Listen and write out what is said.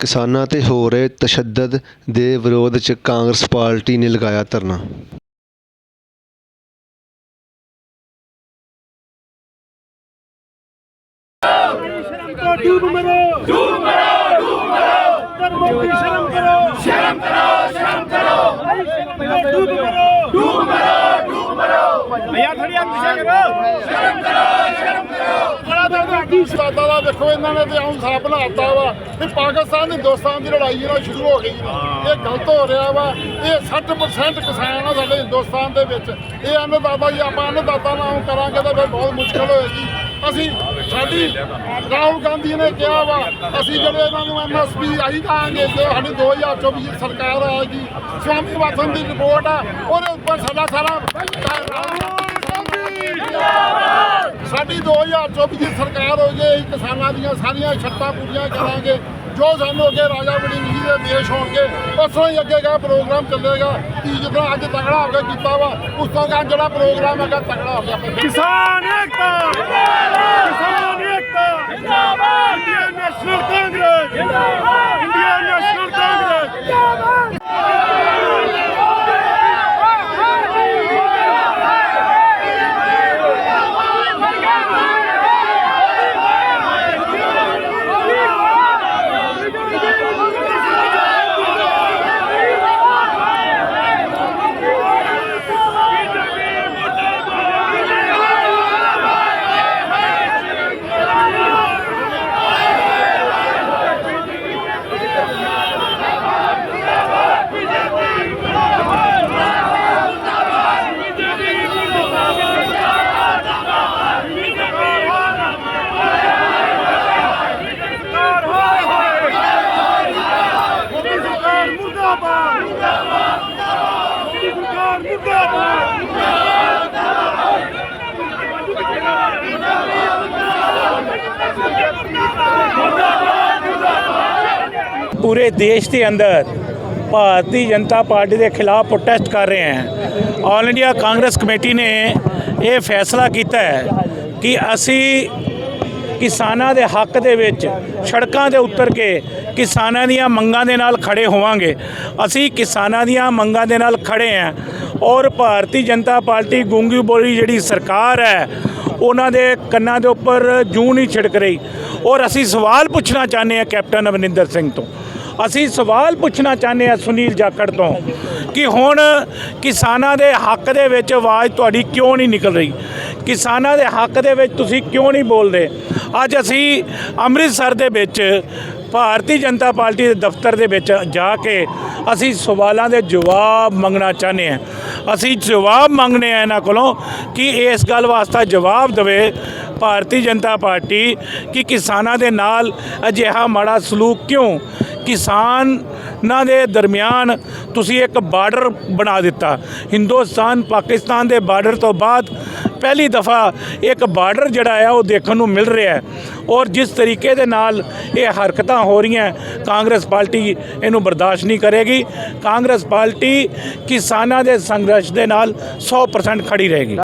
ਕਿਸਾਨਾਂ ਤੇ ਹੋ ਰਹੇ ਤਸ਼ੱਦਦ ਦੇ ਵਿਰੋਧ 'ਚ ਕਾਂਗਰਸ ਪਾਰਟੀ ਨੇ ਲਗਾਇਆ ਧਰਨਾ। ਸ਼ਰਮ ਕਰੋ ਡੂਬ ਮਰੋ ਡੂਬ ਮਰੋ ਡੂਬ ਮਰੋ। ਧਰਮੋਂ ਦੀ ਸ਼ਰਮ ਕਰੋ ਸ਼ਰਮ ਕਰੋ ਸ਼ਰਮ ਕਰੋ। ਸ਼ਰਮ ਕਰੋ ਡੂਬ ਮਰੋ ਡੂਬ ਮਰੋ। ਭਈਆ ਥੋੜੀ ਅੱਗ ਪਿਛਾ ਕਰੋ। ਸ਼ਰਮ ਕਰੋ ਸ਼ਰਮ ਕਰੋ ਬੜਾ ਦਰਦ ਕੀ ਸਵਾਦਾ ਦਾ ਦੇਖੋ ਇਹਨਾਂ ਨੇ ਤੇ ਆਉਂ ਸਾਹ ਬਣਾਤਾ ਵਾ। ਤੇ ਪਾਕਿਸਤਾਨ ਹਿੰਦੁਸਤਾਨ ਦੀ ਲੜਾਈ ਜਿਹੜਾ ਸ਼ੁਰੂ ਹੋ ਗਈ ਇਹ ਗਲਤ ਹੋ ਰਿਹਾ ਵਾ। ਇਹ 60% ਕਿਸਾਨ ਆ ਸਾਡੇ ਹਿੰਦੁਸਤਾਨ ਦੇ ਵਿੱਚ। ਇਹ ਅੰਨਦਾਤਾ ਜੀ ਆਪਾਂ ਅੰਨਦਾਤਾ ਨਾਲ ਕਰਾਂਗੇ ਤਾਂ ਫਿਰ ਬਹੁਤ ਮੁਸ਼ਕਲ ਹੋਏਗੀ। ਅਸੀਂ ਸਾਡੀ ਰਾਹੁਲ ਗਾਂਧੀ ਨੇ ਕਿਹਾ ਵਾ ਅਸੀਂ ਜਿਹੜੇ ਇਹਨਾਂ ਨੂੰ ਐਮਐਸਪੀ ਆਈ ਕਹਾਂਗੇ ਜੇ ਸਾਡੀ 2024 ਦੀ ਸਰਕਾਰ ਆਏਗੀ। ਸਵਾਮੀ ਵਾਸਨ ਦੀ ਰਿਪੋਰਟ ਆ ਉਹਦੇ ਉੱਪਰ ਸਾਡਾ ਸਾਰਾ ਸਾਡੀ 2024 ਦੀ ਸਰਕਾਰ ਹੋ ਗਈ ਕਿਸਾਨਾਂ ਦੀਆਂ ਸਾਰੀਆਂ ਸ਼ਰਤਾਂ ਪੂਰੀਆਂ ਕਰਾਂਗੇ ਜੋ ਸਾਨੂੰ ਅੱਗੇ ਰਾਜਾ ਵੜਿੰਗ ਜੀ ਦੇ ਦੇਸ਼ ਹੋਣਗੇ ਉਸ ਹੀ ਅੱਗੇ ਦਾ ਪ੍ਰੋਗਰਾਮ ਚੱਲੇਗਾ ਕਿ ਜਿੱਦਾਂ ਅੱਜ ਤਗੜਾ ਹੋ ਕੇ ਕੀਤਾ ਵਾ ਉਸ ਤੋਂ ਅੱਗੇ ਜਿਹੜਾ ਪ੍ਰੋਗਰਾਮ ਹੈਗਾ ਤਗੜਾ ਹੋ ਗਿਆ। ਕਿਸਾਨ ਏਕਤਾ! ਕਿਸਾਨ ਏਕਤਾ! ਜਿੰਦਾਬਾਦ! Indian National Congress! ਜਿੰਦਾਬਾਦ! ਸਰਕਾਰ ਮੁਰਦਾਬਾਦ ਮੁਰਦਾਬਾਦ ਮੋਦੀ ਸਰਕਾਰ ਮੁਰਦਾਬਾਦ ਪੂਰੇ ਦੇਸ਼ ਦੇ ਅੰਦਰ ਭਾਰਤੀ ਜਨਤਾ ਪਾਰਟੀ ਦੇ ਖਿਲਾਫ ਪ੍ਰੋਟੈਸਟ ਕਰ ਰਹੇ ਹਨ ਆਲ ਇੰਡੀਆ ਕਾਂਗਰਸ ਕਮੇਟੀ ਨੇ ਇਹ ਫੈਸਲਾ ਕੀਤਾ ਹੈ ਕਿ ਅਸੀਂ ਕਿਸਾਨਾਂ ਦੇ ਹੱਕ ਦੇ ਵਿੱਚ ਸੜਕਾਂ 'ਤੇ ਉਤਰ ਕੇ ਕਿਸਾਨਾਂ ਦੀਆਂ ਮੰਗਾਂ ਦੇ ਨਾਲ ਖੜੇ ਹੋਵਾਂਗੇ। ਅਸੀਂ ਕਿਸਾਨਾਂ ਦੀਆਂ ਮੰਗਾਂ ਦੇ ਨਾਲ ਖੜੇ ਹਾਂ ਔਰ ਭਾਰਤੀ ਜਨਤਾ ਪਾਰਟੀ ਗੂੰਗੀ ਬੋਲੀ ਜਿਹੜੀ ਸਰਕਾਰ ਹੈ, ਉਹਨਾਂ ਦੇ ਕੰਨਾਂ ਦੇ ਉੱਪਰ ਜੂੰ ਨਹੀਂ ਛਿੜਕ ਰਹੀ। ਔਰ ਅਸੀਂ ਸਵਾਲ ਪੁੱਛਣਾ ਚਾਹੁੰਦੇ ਹਾਂ ਕੈਪਟਨ ਅਮਰਿੰਦਰ ਸਿੰਘ ਤੋਂ। ਅਸੀਂ ਸਵਾਲ ਪੁੱਛਣਾ ਚਾਹੁੰਦੇ ਹਾਂ ਸੁਨੀਲ ਜਾਖੜ ਤੋਂ ਕਿ ਹੁਣ ਕਿਸਾਨਾਂ ਦੇ ਹੱਕ ਦੇ ਵਿੱਚ ਆਵਾਜ਼ ਤੁਹਾਡੀ ਕਿਉਂ ਨਹੀਂ ਨਿਕਲ ਰਹੀ? ਕਿਸਾਨਾਂ ਦੇ ਹੱਕ ਦੇ ਵਿੱਚ ਤੁਸੀਂ ਕਿਉਂ ਨਹੀਂ ਬੋਲਦੇ? ਅੱਜ ਅਸੀਂ ਅੰਮ੍ਰਿਤਸਰ ਦੇ ਵਿੱਚ ਭਾਰਤੀ ਜਨਤਾ ਪਾਰਟੀ ਦੇ ਦਫ਼ਤਰ ਦੇ ਵਿੱਚ ਜਾ ਕੇ ਅਸੀਂ ਸਵਾਲਾਂ ਦੇ ਜਵਾਬ ਮੰਗਣਾ ਚਾਹੁੰਦੇ ਹਾਂ। ਅਸੀਂ ਜਵਾਬ ਮੰਗਨੇ ਆ ਇਹਨਾਂ ਕੋਲੋਂ ਕਿ ਇਸ ਗੱਲ ਵਾਸਤੇ ਜਵਾਬ ਦੇਵੇ ਭਾਰਤੀ ਜਨਤਾ ਪਾਰਟੀ ਕਿ ਕਿਸਾਨਾਂ ਦੇ ਨਾਲ ਅਜਿਹਾ ਮਾੜਾ ਸਲੂਕ ਕਿਉਂ? ਕਿਸਾਨਾਂ ਦੇ ਦਰਮਿਆਨ ਤੁਸੀਂ ਇੱਕ ਬਾਰਡਰ ਬਣਾ ਦਿੱਤਾ। ਹਿੰਦੁਸਤਾਨ, ਪਾਕਿਸਤਾਨ ਦੇ ਬਾਰਡਰ ਤੋਂ ਬਾਅਦ ਪਹਿਲੀ ਦਫਾ ਇੱਕ ਬਾਰਡਰ ਜਿਹੜਾ ਹੈ ਉਹ ਦੇਖਣ ਨੂੰ ਮਿਲ ਰਿਹਾ ਹੈ। ਔਰ ਜਿਸ ਤਰੀਕੇ ਦੇ ਨਾਲ ਇਹ ਹਰਕਤਾਂ ਹੋ ਰਹੀਆਂ, ਕਾਂਗਰਸ ਪਾਰਟੀ ਇਹਨੂੰ ਬਰਦਾਸ਼ਤ ਨਹੀਂ ਕਰੇਗੀ। ਕਾਂਗਰਸ ਪਾਰਟੀ ਕਿਸਾਨਾਂ ਦੇ ਸੰਘਰਸ਼ ਦੇ ਨਾਲ 100% ਖੜੀ ਰਹੇਗੀ।